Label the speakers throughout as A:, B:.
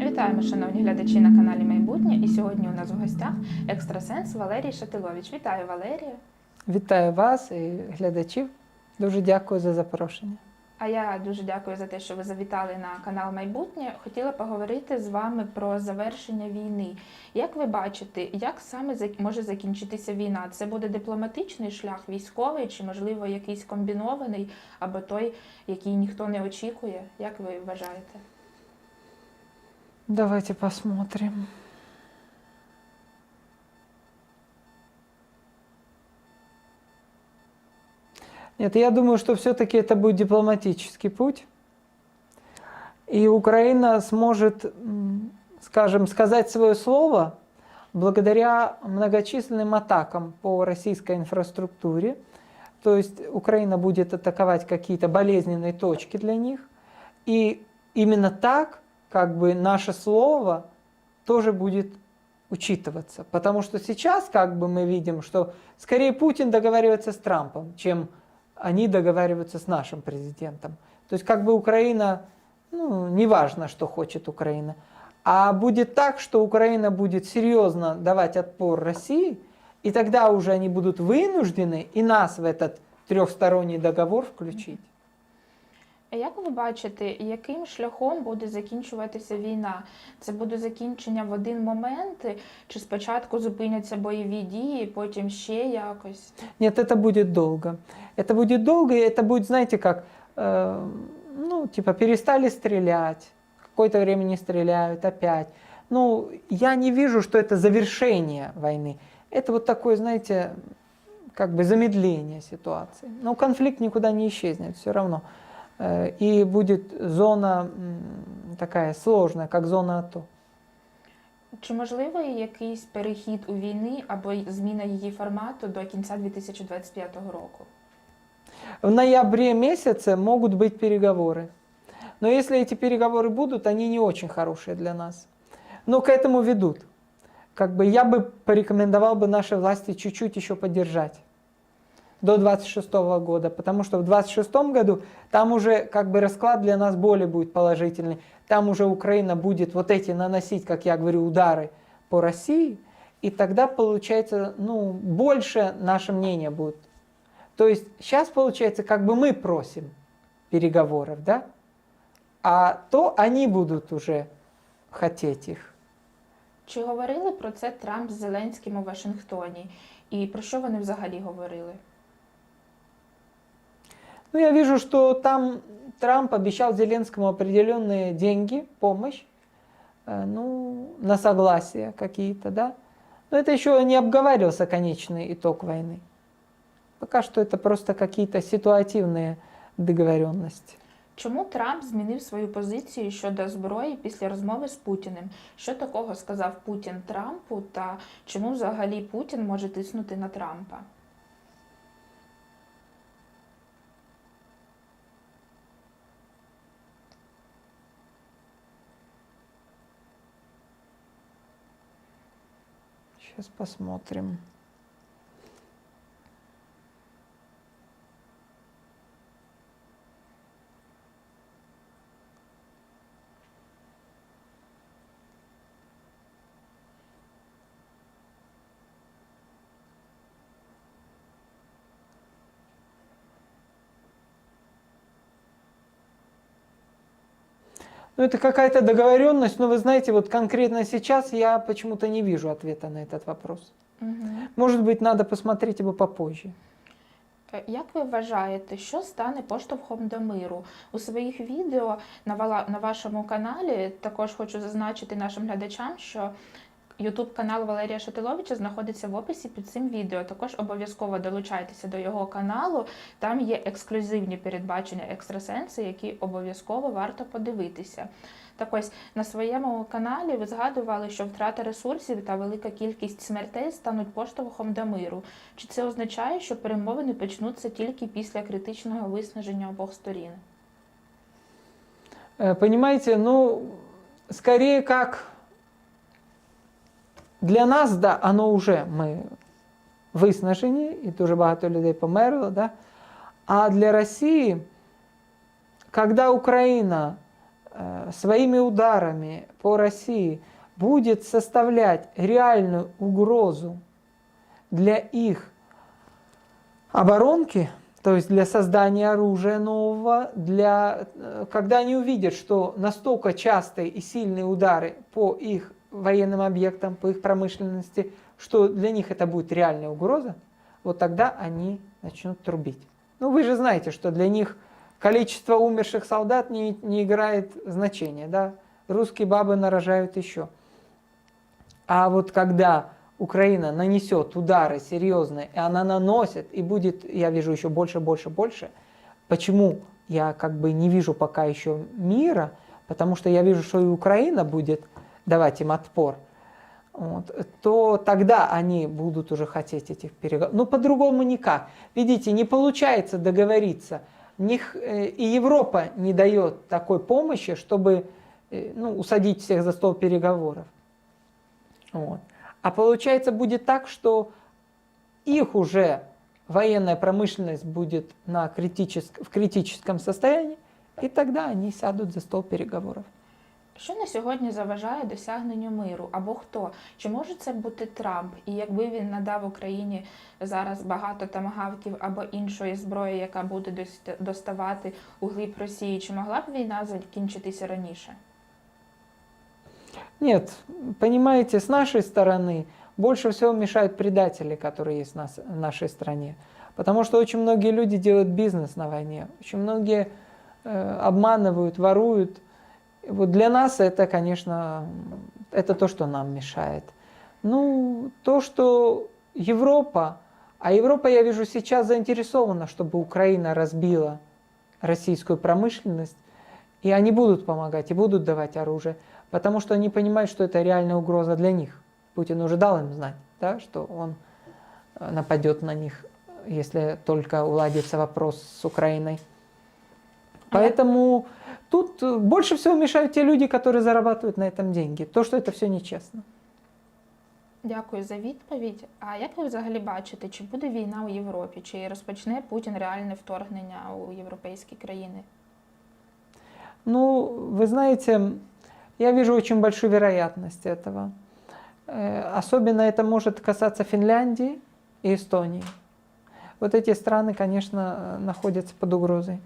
A: Вітаємо, шановні глядачі на каналі Майбутнє. І сьогодні у нас в гостях екстрасенс Валерій Шатилович. Вітаю, Валерія.
B: Вітаю вас і глядачів. Дуже дякую за запрошення.
A: А я дуже дякую за те, що ви завітали на канал Майбутнє. Хотіла поговорити з вами про завершення війни. Як ви бачите, як саме може закінчитися війна? Це буде дипломатичний шлях, військовий, чи можливо якийсь комбінований, або той, який ніхто не очікує? Як ви вважаєте?
B: Давайте посмотрим. Нет, я думаю, что все-таки это будет дипломатический путь. И Украина сможет, скажем, сказать свое слово благодаря многочисленным атакам по российской инфраструктуре. То есть Украина будет атаковать какие-то болезненные точки для них. И именно так как бы наше слово тоже будет учитываться. Потому что сейчас как бы мы видим, что скорее Путин договаривается с Трампом, чем они договариваются с нашим президентом. То есть как бы Украина, ну, неважно, что хочет Украина. А будет так, что Украина будет серьезно давать отпор России, и тогда уже они будут вынуждены и нас в этот трехсторонний договор включить.
A: А Як ви бачите, яким шляхом буде закінчуватися війна? Це буде закінчення в один момент, чи спочатку зупиняться бойові дії, потім ще якось?
B: Нет, это будет долго. Это будет долго, и это будет, знаете, как, э, ну, типа, перестали стрелять, какое-то время не стреляют, опять. Ну, я не вижу, что это завершение войны. Это вот такое, знаете, как бы замедление ситуации. Но конфликт никуда не исчезнет все равно. Э, И будет зона м, такая сложная, как зона АТО.
A: Чи можливий якийсь перехід у війни або й зміна її формату до кінця 2025 року?
B: В ноябре месяце могут быть переговоры. Но если эти переговоры будут, они не очень хорошие для нас. Но к этому ведут. Как бы я бы порекомендовал бы нашей власти чуть-чуть еще поддержать до 26 года, потому что в 26 году там уже как бы расклад для нас более будет положительный. Там уже Украина будет вот эти наносить, как я говорю, удары по России, и тогда получается, ну, больше наше мнение будет. То есть сейчас получается, как бы мы просим переговоров, да, а то они будут уже хотеть их.
A: Чи говорили про це Трамп з Зеленським у Вашингтоні? І про що вони взагалі говорили?
B: Ну, я вижу, что там Трамп обещал Зеленскому определенные деньги, помощь, э, ну, на согласие какие-то, да. Но это еще не обговаривался конечный итог войны. Пока что это просто какие-то ситуативные договоренности.
A: Чому Трамп змінив свою позицію щодо зброї після розмови з Путіним? Що такого сказав Путін Трампу, та чому взагалі Путін може тиснути на Трампа?
B: Сейчас посмотрим. Ну, это какая-то договоренность, но вы знаете, вот конкретно сейчас я почему-то не вижу ответа на этот вопрос.
A: Угу.
B: Может быть, надо посмотреть его попозже.
A: Е, Як ви вважаєте, що стане поштовхом до миру? У своїх відео на, вала- на вашому каналі також хочу зазначити нашим глядачам, що Ютуб канал Валерія Шатиловича знаходиться в описі під цим відео. Також обов'язково долучайтеся до його каналу. Там є ексклюзивні передбачення екстрасенси, які обов'язково варто подивитися. Так ось на своєму каналі ви згадували, що втрата ресурсів та велика кількість смертей стануть поштовхом до миру. Чи це означає, що перемовини почнуться тільки після критичного виснаження обох сторін?
B: Э, Понимаете, ну, скорее как для нас, да, оно уже ми виснажені, і дуже багато людей померло, да? а для Росії когда Украина э, своими ударами по России будет составлять реальную угрозу для их оборонки, то есть для создания оружия нового, для, э, когда они увидят, что настолько частые и сильные удары по их военным объектам, по их промышленности, что для них это будет реальная угроза, вот тогда они начнут трубить. Ну, вы же знаете, что для них количество умерших солдат не, не играет значения, да? Русские бабы нарожают еще. А вот когда Украина нанесет удары серьезные, и она наносит, и будет, я вижу еще больше, больше, больше, почему я как бы не вижу пока еще мира, потому что я вижу, что и Украина будет давать им отпор, вот, то тогда они будут уже хотеть этих переговоров. Ну, по-другому никак. Видите, не получается договориться. Них, э, и Европа не дает такой помощи, чтобы э, ну, усадить всех за стол переговоров. Вот. А получается будет так, что их уже военная промышленность будет на критическом, в критическом состоянии, и тогда они сядут за стол переговоров.
A: Що на сьогодні заважає досягненню миру? Або хто? Чи може це бути Трамп? І якби він надав Україні зараз багато тамагавків або іншої зброї, яка буде дост- доставати у глиб Росії, чи могла б війна закінчитися раніше?
B: Нет, понимаете, с нашей стороны больше всего мешают предатели, которые есть в, нас, в нашей стране. Потому что очень многие люди делают бизнес на войне, очень многие э, обманывают, воруют. Вот для нас это, конечно, это то, что нам мешает. Ну, то, что Европа, а Европа, я вижу, сейчас заинтересована, чтобы Украина разбила российскую промышленность, и они будут помогать, и будут давать оружие, потому что они понимают, что это реальная угроза для них. Путин уже дал им знать, да, что он э, нападет на них, если только уладится вопрос с Украиной. Поэтому тут э, больше всего мешают те люди, которые зарабатывают на этом деньги. То, что это все нечестно.
A: Дякую за відповідь. А як ви взагалі бачите, чи буде війна у Європі? Чи розпочне Путін реальне вторгнення у європейські країни?
B: Ну, вы знаете, я вижу очень большую вероятность этого. Э, Особенно это может касаться Финляндии и Эстонии. Вот эти страны, конечно, э, находятся под угрозой.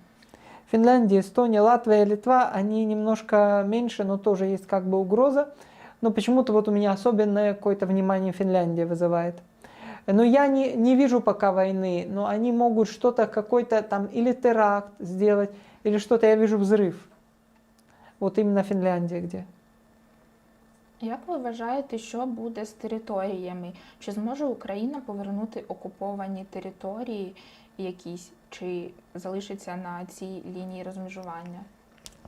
B: Финляндия, Эстония, Латвия, Литва, они немножко меньше, но тоже есть как бы угроза. Но почему-то вот у меня особенное какое-то внимание Финляндия вызывает. Но я не, не вижу пока войны, но они могут что-то, какой-то там или теракт сделать, или что-то, я вижу взрыв. Вот именно Финляндия где.
A: Як ви вважаєте, що буде з територіями? Чи зможе Україна повернути окуповані території якісь, чи залишиться на цій лінії розмежування?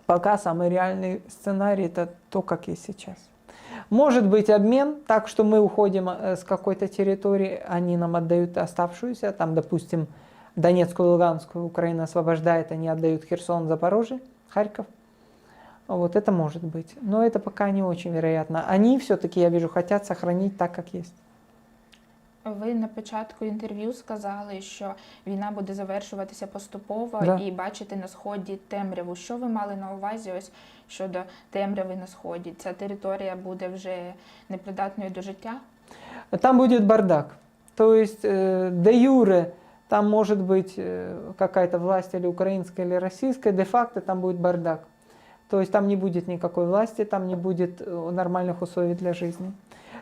B: Пока самый реальный сценарий это то, как есть сейчас. Может быть обмен, так что мы уходим э, с какой-то территории, они нам отдают оставшуюся, там, допустим, Донецкую, Луганскую Украина освобождает, они отдают Херсон, Запорожье, Харьков. Вот это может быть. Но это пока не очень вероятно. Они все-таки, я вижу, хотят сохранить так, как есть.
A: Ви на початку інтерв'ю сказали, що війна буде завершуватися поступово
B: Да.
A: і бачити на сході темряву. Що ви мали на увазі ось щодо темряви на сході? Ця територія буде вже непридатною до життя?
B: Там будет бардак. То есть э, де юре там может быть э, какая-то власть или украинская, или российская, де-факто там будет бардак. То есть там не будет никакой власти, там не будет э, нормальных условий для жизни.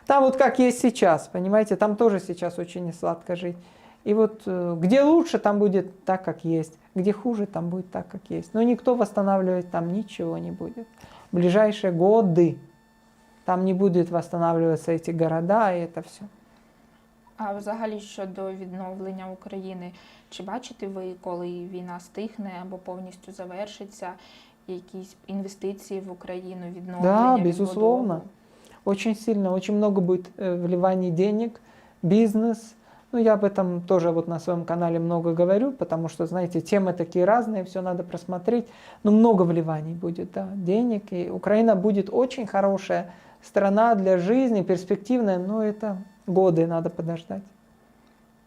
B: Там вот как есть сейчас, понимаете, там тоже сейчас очень несладко жить. И вот э, где лучше, там будет так, как есть. Где хуже, там будет так, как есть. Но никто восстанавливать там ничего не будет. В ближайшие годы там не будет восстанавливаться эти города и это все.
A: А взагалі щодо відновлення України, чи бачите ви, коли війна стихне або повністю завершиться, якісь інвестиції в Україну, відновлення?
B: Да, безусловно.
A: відбудову?
B: Очень сильно, очень много будет э, вливаний денег, бизнес. Ну, я об этом тоже вот на своем канале много говорю, потому что, знаете, темы такие разные, все надо просмотреть. Но много вливаний будет, да, денег. И Украина будет очень хорошая страна для жизни, перспективная, но это годы надо подождать.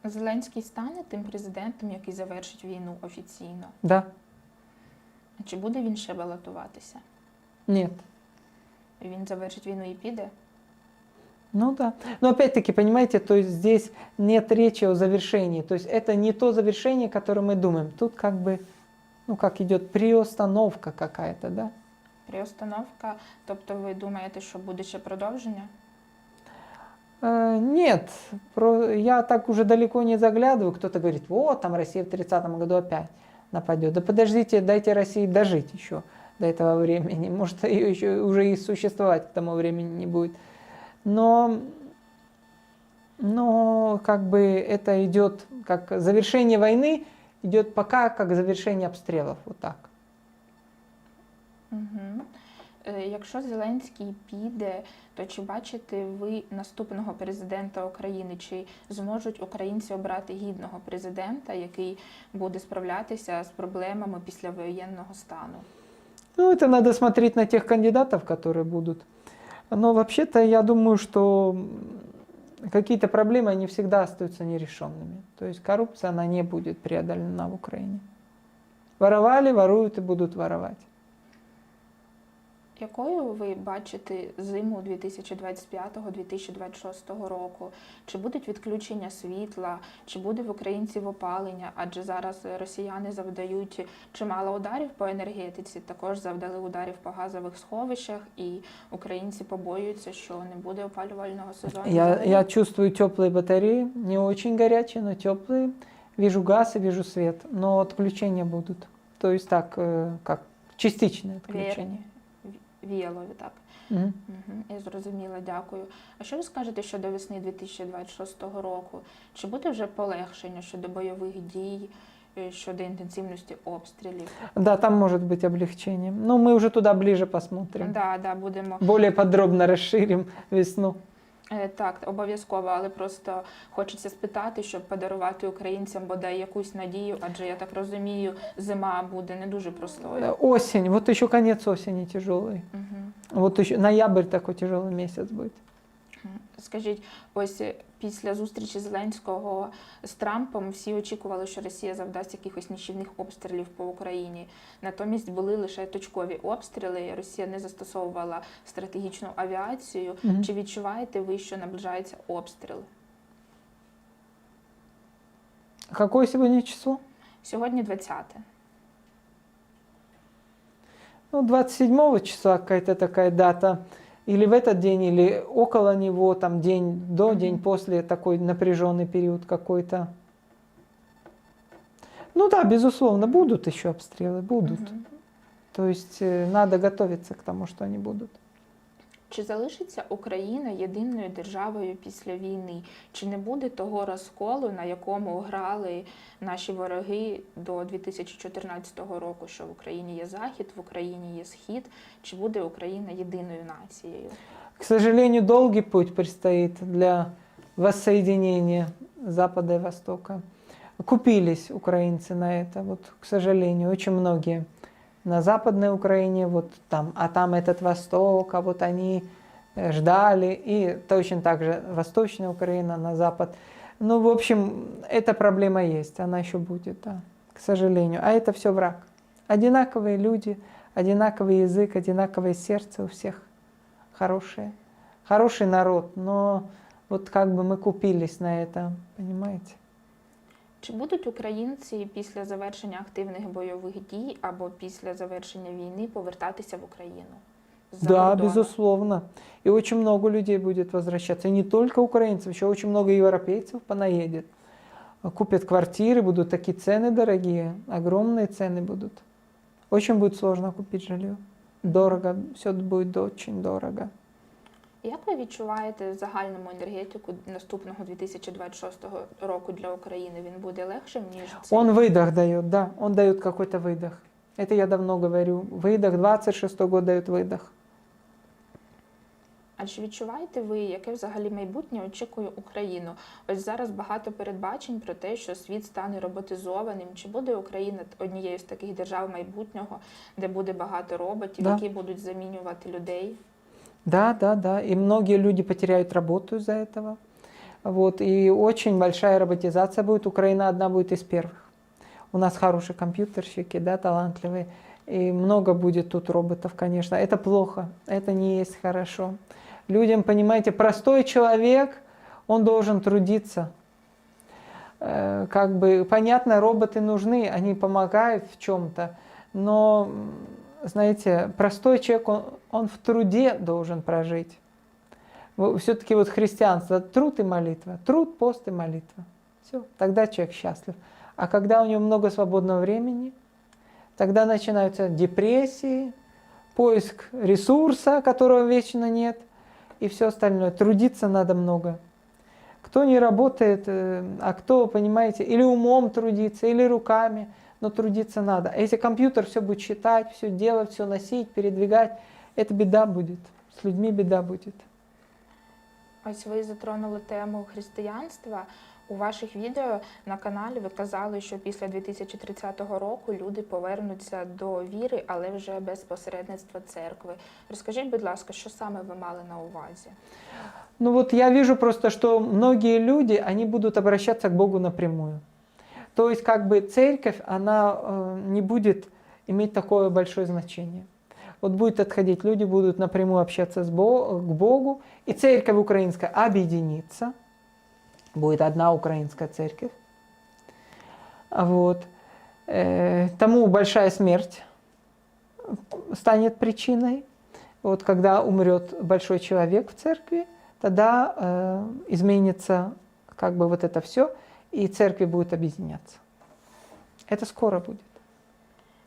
A: Зеленський стане тим президентом, який завершить війну офіційно.
B: Да.
A: Чи буде він ще балотуватися?
B: Нет.
A: Він завершить війну і піде?
B: Ну да. Но опять-таки, понимаете, то есть здесь нет речи о завершении. То есть это не то завершение, которое мы думаем. Тут как бы, ну как идет приостановка какая-то, да?
A: Приостановка, тобто ви думаєте, що буде ще продовження?
B: Э, Нет, про- я так уже далеко не заглядываю. Кто-то говорит, вот там Россия в 30 году опять нападет. Да подождите, дайте России дожить еще до этого времени. Может, ее еще уже и существовать к тому времени не будет. Но, но как бы это идет, как завершение войны идет пока как завершение обстрелов. Вот так.
A: Угу. Якщо Зеленський піде, то чи бачите ви наступного президента України? Чи зможуть українці обрати гідного президента, який буде справлятися з проблемами післявоєнного стану?
B: Ну, это надо смотреть на тех кандидатов, которые будут. Но вообще-то я думаю, что какие-то проблемы, они всегда остаются нерешенными. То есть коррупция, она не будет преодолена в Украине. Воровали, воруют и будут воровать.
A: Якою ви бачите зиму 2025-2026 року? Чи будуть відключення світла, чи буде в українців опалення? Адже зараз росіяни завдають чимало ударів по енергетиці, також завдали ударів по газових сховищах, і українці побоюються, що не буде опалювального сезону.
B: Я,
A: взагалі.
B: я чувствую теплые батареи, не очень горячие, но теплые. Вижу газ и вижу свет, но отключения будут. То есть так, э, как частичное отключение.
A: Віялові, так.
B: Mm.
A: Угу, я зрозуміла, дякую. А що ви скажете щодо весни 2026 року? Чи буде вже полегшення щодо бойових дій, е, щодо інтенсивності обстрілів?
B: Да, там может быть облегчение. Но мы уже туда ближе посмотрим.
A: Да, да, будемо
B: Более подробно расширим весну.
A: Е, так, обов'язково, але просто хочеться спитати, щоб подарувати українцям бодай якусь надію, адже я так розумію, зима буде не дуже простою.
B: Э, Осень, вот еще конец осени тяжелый.
A: Угу.
B: Вот еще ноябрь такой тяжелый месяц будет.
A: Скажіть, ось е, після зустрічі Зеленського з Трампом всі очікували, що Росія завдасть якихось нищівних обстрілів по Україні. Натомість були лише точкові обстріли. Росія не застосовувала стратегічну авіацію.
B: Мгм.
A: Чи відчуваєте ви, що наближається обстріл?
B: Какое сегодня число?
A: Сьогодні 20.
B: Ну, 27 числа какая-то такая дата. Или в этот день, или около него, там день до,
A: Мгм.
B: день после, такой напряженный период какой-то. Ну да, безусловно, будут еще обстрелы, будут.
A: Мгм.
B: То есть э, надо готовиться к тому, что они будут.
A: Чи залишиться Україна єдиною державою після війни? Чи не буде того розколу, на якому грали наші вороги до 2014 року, що в Україні є захід, в Україні є схід? Чи буде Україна єдиною нацією?
B: К сожалению, долгий путь предстоит для воссоединения Запада и Востока. Купились украинцы на это, вот, к сожалению, очень многие на Западной Украине, вот там, а там этот Восток, а вот они э, ждали, и точно так же Восточная Украина на Запад. Ну, в общем, эта проблема есть, она еще будет, да, к сожалению. А это все враг. Одинаковые люди, одинаковый язык, одинаковое сердце у всех хорошие. Хороший народ, но вот как бы мы купились на это, понимаете?
A: Чи будуть українці після завершення активних бойових дій або після завершення війни повертатися в Україну? З-за
B: да,
A: кордону?
B: безусловно. И очень много людей будет возвращаться. И не только украинцев, еще очень много европейцев понаедет. Купят квартиры, будут такие цены дорогие, огромные цены будут. Очень будет сложно купить жилье. Дорого, все будет очень дорого.
A: Як ви відчуваєте загальному енергетику наступного 2026 року для України? Він буде легшим ніж цей?
B: Он выдох дает, да, он дает какой-то выдох. Это я давно говорю. Выдох, 26 год дает выдох.
A: А чи відчуваєте ви, яке взагалі майбутнє очікує Україну? Ось зараз багато передбачень про те, що світ стане роботизованим. Чи буде Україна однією з таких держав майбутнього, де буде багато роботів,
B: Да.
A: які будуть замінювати людей?
B: Да, да, да. И многие люди потеряют работу из-за этого. Вот. И очень большая роботизация будет. Украина одна будет из первых. У нас хорошие компьютерщики, да, талантливые, и много будет тут роботов, конечно. Это плохо, это не есть хорошо. Людям, понимаете, простой человек, он должен трудиться. Э, Как бы, понятно, роботы нужны, они помогают в чем-то, но, знаете, простой человек, он, он в труде должен прожить. Все-таки вот христианство, труд и молитва, труд, пост и молитва. Все, тогда человек счастлив. А когда у него много свободного времени, тогда начинаются депрессии, поиск ресурса, которого вечно нет, и все остальное. Трудиться надо много. Кто не работает, э, а кто, понимаете, или умом трудиться, или руками, но трудиться надо. А если компьютер все будет считать, все делать, все носить, передвигать, это беда будет. С людьми беда будет.
A: Ось ви затронули тему християнства. У ваших відео на каналі ви казали, що після 2030 року люди повернуться до віри, але вже без посередництва церкви. Розкажіть, будь ласка, що саме ви мали на увазі?
B: Ну вот я вижу просто, что многие люди, они будут обращаться к Богу напрямую. То есть как бы церковь, она э, не будет иметь такое большое значение. Вот будет отходить, люди будут напрямую общаться с Бо- к Богу, и церковь украинская объединится, будет одна украинская церковь. Вот. Э, тому большая смерть станет причиной. Вот когда умрет большой человек в церкви, тогда э, изменится как бы вот это все, и церкви будут объединяться. Это скоро будет.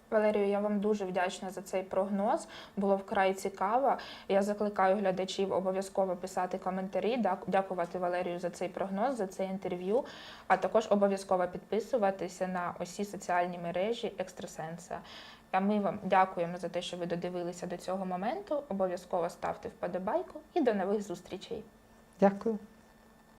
A: Валерію, я вам дуже вдячна за цей прогноз. Було вкрай цікаво. Я закликаю глядачів обов'язково писати коментарі, дякувати Валерію за цей прогноз, за це інтерв'ю, а також обов'язково підписуватися на усі соціальні мережі Екстрасенса. А ми вам дякуємо за те, що ви додивилися до цього моменту. Обов'язково ставте вподобайку і до нових зустрічей.
B: Дякую.